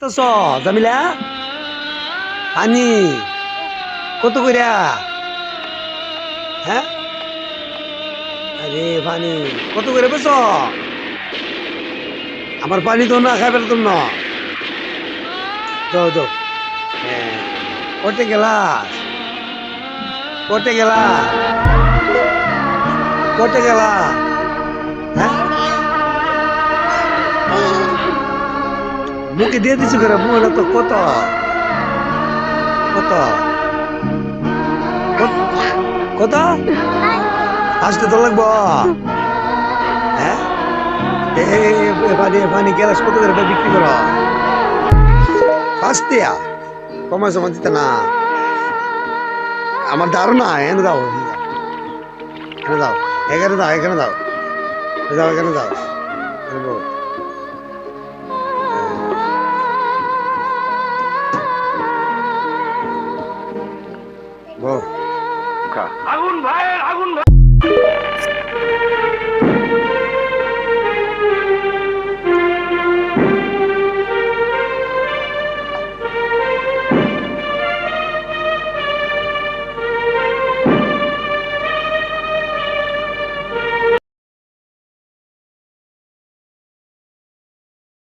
চ, জামিলা। পানি। কত কইরা? হ্যাঁ? আরে পানি, কত করে বেছ আমার পানি তো না, খাইবার তো না। দাও দাও হ্যাঁ। কটে গেলাস কটে গেলা? কটে গেলা? মুখে দিয়ে দিছি করে মুখে তো কত কত কত- আসতে তো লাগবো। হ্যাঁ? পানি পানি, গ্যালাস কত করে বিক্রি করো? টিয়া কমাই সময় দিতে না। আমার ধারণা এনে দাও। এনে দাও। এখানে দাও এখানে দাও। দাও, এখানে দাও। আগুন ভাই আগুন